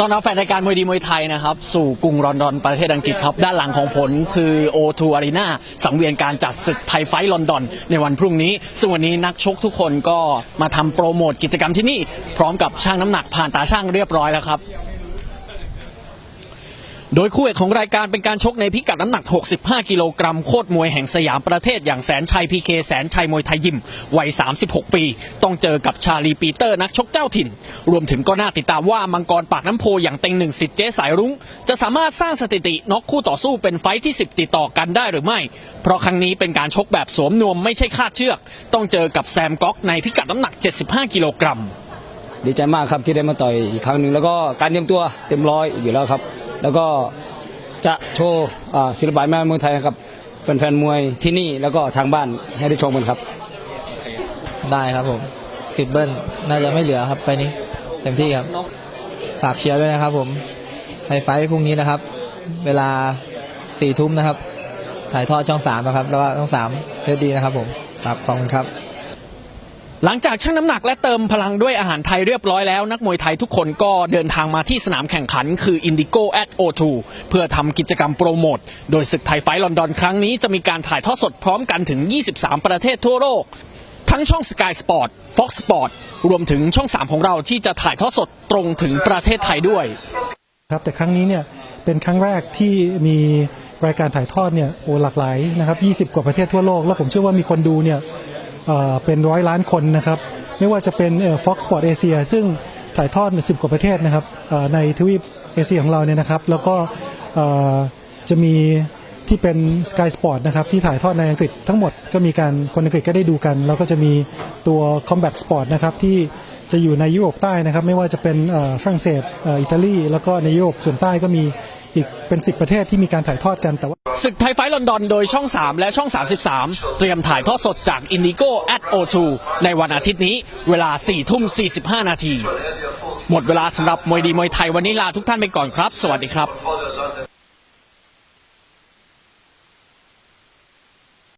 ตอนรับแฟนรายการมวยดีมวยไทยนะครับ สู่กรุงลอนดอนประเทศอังกฤษครับ ด้านหลังของผลคือ O2 Arena สังเวียนการจัดศึกไทยไฟท์ลอนดอน ในวันพรุ่งนี้ ซึ่งวันนี้นักชกทุกคนก็มาทำโปรโมทกิจกรรมที่นี่ พร้อมกับช่างน้ำหนักผ่านตาช่างเรียบร้อยแล้วครับ โดยคู่เอกของรายการเป็นการชกในพิกัดน้ำหนัก 65 กิโลกรัมโคตรมวยแห่งสยามประเทศอย่างแสนชัยพีเคแสนชัยมวยไทยยิมวัย 36 ปี ต้องเจอกับชาลีปีเตอร์นักชกเจ้าถิ่น รวมถึงก็น่าติดตามว่ามังกรปากน้ำโพอย่างเต็งหนึ่งสิทธิ์เจ๊สายรุ้ง จะสามารถสร้างสถิติน็อกคู่ต่อสู้เป็นไฟท์ที่ 10 ติดต่อกันได้หรือไม่ เพราะครั้งนี้เป็นการชกแบบสวมนวมไม่ใช่คาดเชือก ต้องเจอกับแซมก๊อกในพิกัดน้ำหนัก 75 กิโลกรัมดีใจมากครับที่ได้มาต่อยอีกครั้งหนึ่งแล้วก็การเตรียมตัวเต็มร้อยอยู่แล้วครับ แล้วก็จะโชว์ศิลปะแม่เมืองไทยกับแฟนๆมวยที่นี่แล้วก็ทางบ้านให้ได้ชมกันครับ ได้ครับผมสิบเบิ้ลน่าจะไม่เหลือครับไฟนี้เต็มที่ครับ ฝากเชียร์ด้วยนะครับ ผมไฮไฟพรุ่งนี้นะครับ เวลาสี่ทุ่มนะครับ ถ่ายทอดช่องสามนะครับ แล้วก็ช่องสามเพชรดีนะครับ ผมครับขอบคุณครับ หลังจากชั่งน้ำหนักและเติมพลังด้วยอาหารไทยเรียบร้อยแล้ว นักมวยไทยทุกคนก็เดินทางมาที่สนามแข่งขันคือ Indigo at O2 เพื่อทำกิจกรรมโปรโมท โดยศึกไทยไฟท์ลอนดอนครั้งนี้จะมีการถ่ายทอดสดพร้อมกันถึง 23 ประเทศทั่วโลก ทั้งช่อง Sky Sport Fox Sport รวมถึงช่อง 3 ของเราที่จะถ่ายทอดสดตรงถึงประเทศไทยด้วยครับแต่ครั้งนี้เนี่ยเป็นครั้งแรกที่มีรายการถ่ายทอดเนี่ยโอ้หลากหลายนะครับ 20 กว่าประเทศทั่วโลก แล้วผมเชื่อว่ามีคนดูเนี่ย เป็นร้อยล้านคนนะครับ ไม่ว่าจะเป็นเอ่อ Fox Sport Asia ซึ่งถ่ายทอด10กว่าประเทศนะครับในทวีปเอเชียของเราเนี่ยนะครับ แล้วก็จะมีที่เป็น Sky Sport นะครับ ที่ถ่ายทอดในอังกฤษทั้งหมดก็มีการคนอังกฤษก็ได้ดูกัน แล้วก็จะมีตัว Combat Sport นะครับ ที่ จะอยู่ในยุโรปใต้นะครับ ไม่ว่าจะเป็นฝรั่งเศสอิตาลีแล้วก็ในยุโรปส่วนใต้ก็มีอีกเป็น 10 ประเทศที่มีการถ่ายทอดกันแต่ว่า ศึกไทยไฟท์ลอนดอนโดยช่อง 3 และช่อง 33 เตรียมถ่ายทอดสดจาก Indigo at O2 ในวันอาทิตย์นี้เวลา 4 ทุ่ม 45 นาที หมดเวลาสำหรับมวยดีมวยไทยวันนี้ลาทุกท่านไปก่อนครับ สวัสดีครับ